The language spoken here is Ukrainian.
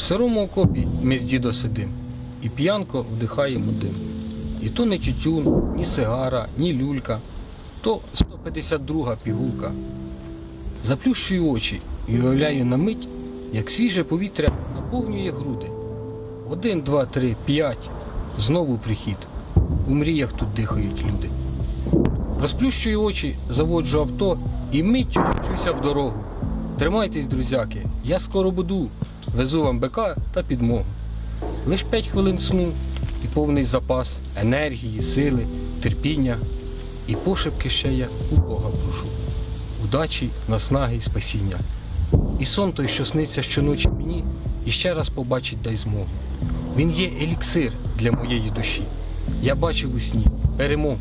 сирому окопі ми з дідо сидим, і п'янко вдихаємо дим. І то не тютюн, ні сигара, ні люлька, то 152 пігулка. Заплющую очі і уявляю на мить, як свіже повітря наповнює груди. Один, два, три, п'ять. Знову прихід. У мріях тут дихають люди. Розплющую очі, заводжу авто і миттю вчуся в дорогу. Тримайтесь, друзяки, я скоро буду. Везу вам бика та підмогу. Лиш п'ять хвилин сну і повний запас енергії, сили, терпіння. І пошепки ще я у Бога прошу. Удачі, наснаги і спасіння. І сон той, що сниться щоночі мені, і ще раз побачить дай змогу. Він є еліксир для моєї душі. Я бачив у сні перемогу.